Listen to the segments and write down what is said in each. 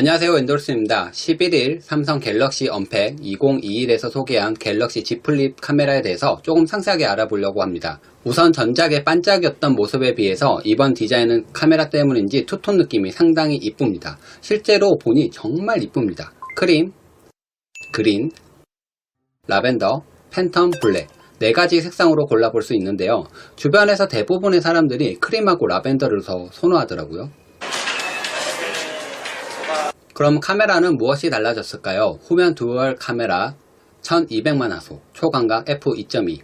안녕하세요 엔돌스입니다. 11일 삼성 갤럭시 언팩 2021에서 소개한 갤럭시 Z 플립 카메라에 대해서 조금 상세하게 알아보려고 합니다. 우선 전작의 반짝였던 모습에 비해서 이번 디자인은 카메라 때문인지 투톤 느낌이 상당히 이쁩니다. 실제로 보니 정말 이쁩니다. 크림, 그린, 라벤더, 팬텀 블랙 네 가지 색상으로 골라볼 수 있는데요. 주변에서 대부분의 사람들이 크림하고 라벤더를 더 선호하더라고요. 그럼 카메라는 무엇이 달라졌을까요? 후면 듀얼 카메라 1200만 화소, 초광각 f2.2,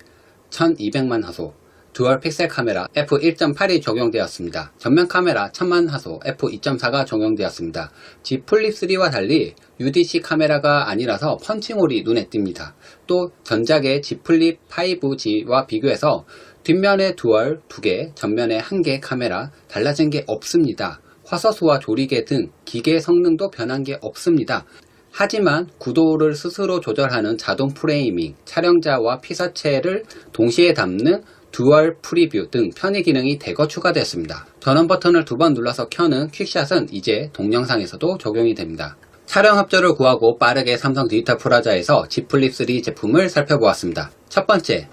1200만 화소, 듀얼 픽셀 카메라 f1.8이 적용되었습니다. 전면 카메라 1000만 화소 f2.4가 적용되었습니다. G 플립 3와 달리 UDC 카메라가 아니라서 펀칭홀이 눈에 띕니다. 또 전작의 G 플립 5G와 비교해서 뒷면에 듀얼 2개, 전면에 1개 카메라 달라진 게 없습니다. 화소수와 조리개 등 기계 성능도 변한 게 없습니다. 하지만 구도를 스스로 조절하는 자동 프레이밍, 촬영자와 피사체를 동시에 담는 듀얼 프리뷰 등 편의 기능이 대거 추가되었습니다. 전원 버튼을 두 번 눌러서 켜는 퀵샷은 이제 동영상에서도 적용이 됩니다. 촬영 합조를 구하고 빠르게 삼성 디지털 프라자에서 Z 플립 3 제품을 살펴보았습니다. 첫 번째,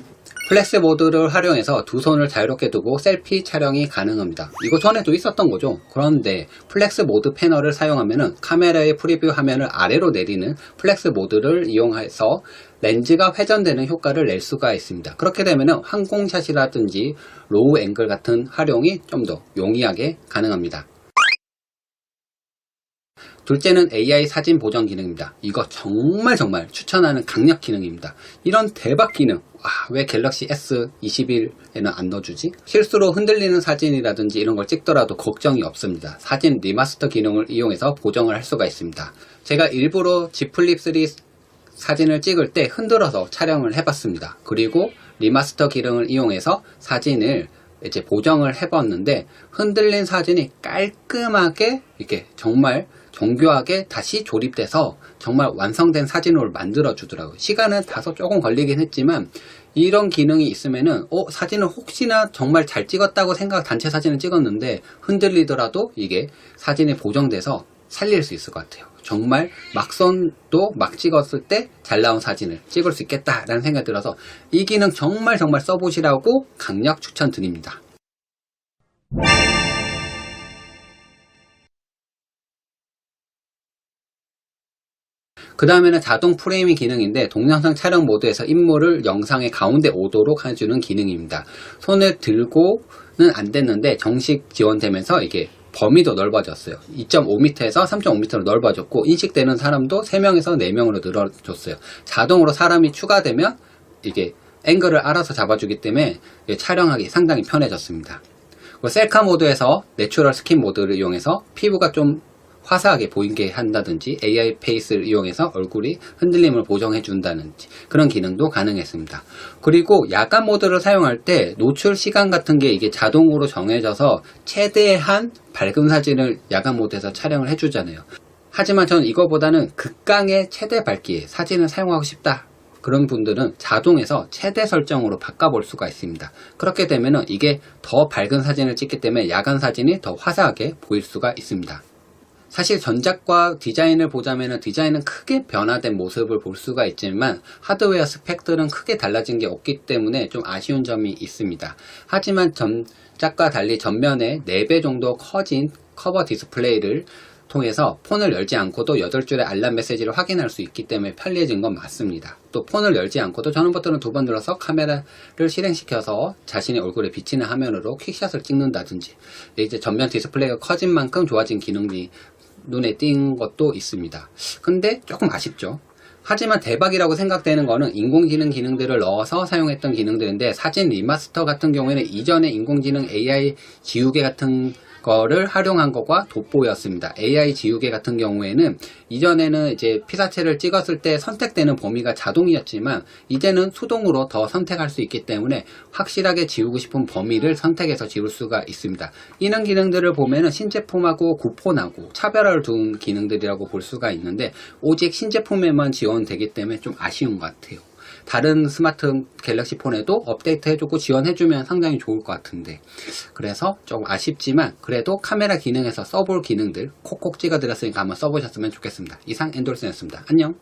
플렉스 모드를 활용해서 두 손을 자유롭게 두고 셀피 촬영이 가능합니다. 이거 전에도 있었던 거죠. 그런데 플렉스 모드 패널을 사용하면 카메라의 프리뷰 화면을 아래로 내리는 플렉스 모드를 이용해서 렌즈가 회전되는 효과를 낼 수가 있습니다. 그렇게 되면 항공샷이라든지 로우 앵글 같은 활용이 좀 더 용이하게 가능합니다. 둘째는 AI 사진 보정 기능입니다. 이거 정말 정말 추천하는 강력 기능입니다. 이런 대박 기능, 와, 왜 갤럭시 S21에는 안 넣어주지? 실수로 흔들리는 사진이라든지 이런 걸 찍더라도 걱정이 없습니다. 사진 리마스터 기능을 이용해서 보정을 할 수가 있습니다. 제가 일부러 G 플립 3 사진을 찍을 때 흔들어서 촬영을 해봤습니다. 그리고 리마스터 기능을 이용해서 사진을 이제 보정을 해봤는데 흔들린 사진이 깔끔하게 이렇게 정말 정교하게 다시 조립돼서 정말 완성된 사진을 만들어 주더라고요. 시간은 다소 조금 걸리긴 했지만 이런 기능이 있으면은 어 사진을 혹시나 정말 잘 찍었다고 생각 단체 사진을 찍었는데 흔들리더라도 이게 사진이 보정돼서 살릴 수 있을 것 같아요. 정말 막선도 막 찍었을 때 잘 나온 사진을 찍을 수 있겠다라는 생각이 들어서 이 기능 정말 정말 써보시라고 강력 추천드립니다. 그 다음에는 자동 프레이밍 기능인데 동영상 촬영 모드에서 인물을 영상의 가운데 오도록 해주는 기능입니다. 손을 들고는 안 됐는데 정식 지원되면서 이게 범위도 넓어졌어요. 2.5m에서 3.5m로 넓어졌고 인식되는 사람도 3명에서 4명으로 늘어졌어요. 자동으로 사람이 추가되면 이게 앵글을 알아서 잡아주기 때문에 촬영하기 상당히 편해졌습니다. 셀카 모드에서 내추럴 스킨 모드를 이용해서 피부가 좀 화사하게 보이게 한다든지 AI 페이스를 이용해서 얼굴이 흔들림을 보정해 준다든지 그런 기능도 가능했습니다. 그리고 야간 모드를 사용할 때 노출 시간 같은 게 이게 자동으로 정해져서 최대한 밝은 사진을 야간 모드에서 촬영을 해주잖아요. 하지만 저는 이거보다는 극강의 최대 밝기에 사진을 사용하고 싶다. 그런 분들은 자동에서 최대 설정으로 바꿔볼 수가 있습니다. 그렇게 되면 이게 더 밝은 사진을 찍기 때문에 야간 사진이 더 화사하게 보일 수가 있습니다. 사실 전작과 디자인을 보자면 디자인은 크게 변화된 모습을 볼 수가 있지만 하드웨어 스펙들은 크게 달라진 게 없기 때문에 좀 아쉬운 점이 있습니다. 하지만 전작과 달리 전면에 4배 정도 커진 커버 디스플레이를 통해서 폰을 열지 않고도 8줄의 알람 메시지를 확인할 수 있기 때문에 편리해진 건 맞습니다. 또 폰을 열지 않고도 전원 버튼을 두 번 눌러서 카메라를 실행시켜서 자신의 얼굴에 비치는 화면으로 퀵샷을 찍는다든지 이제 전면 디스플레이가 커진 만큼 좋아진 기능이 눈에 띈 것도 있습니다. 근데 조금 아쉽죠. 하지만 대박이라고 생각되는 거는 인공지능 기능들을 넣어서 사용했던 기능들인데 사진 리마스터 같은 경우에는 이전에 인공지능 AI 지우개 같은 거를 활용한 것과 돋보였습니다. AI 지우개 같은 경우에는 이전에는 이제 피사체를 찍었을 때 선택되는 범위가 자동이었지만 이제는 수동으로 더 선택할 수 있기 때문에 확실하게 지우고 싶은 범위를 선택해서 지울 수가 있습니다. 이런 기능들을 보면은 신제품하고 구폰하고 차별화를 둔 기능들이라고 볼 수가 있는데 오직 신제품에만 지원되기 때문에 좀 아쉬운 것 같아요. 다른 스마트 갤럭시 폰에도 업데이트 해주고 지원해주면 상당히 좋을 것 같은데 그래서 조금 아쉽지만 그래도 카메라 기능에서 써볼 기능들 콕콕 찍어드렸으니까 한번 써보셨으면 좋겠습니다. 이상 엔돌슨이었습니다. 안녕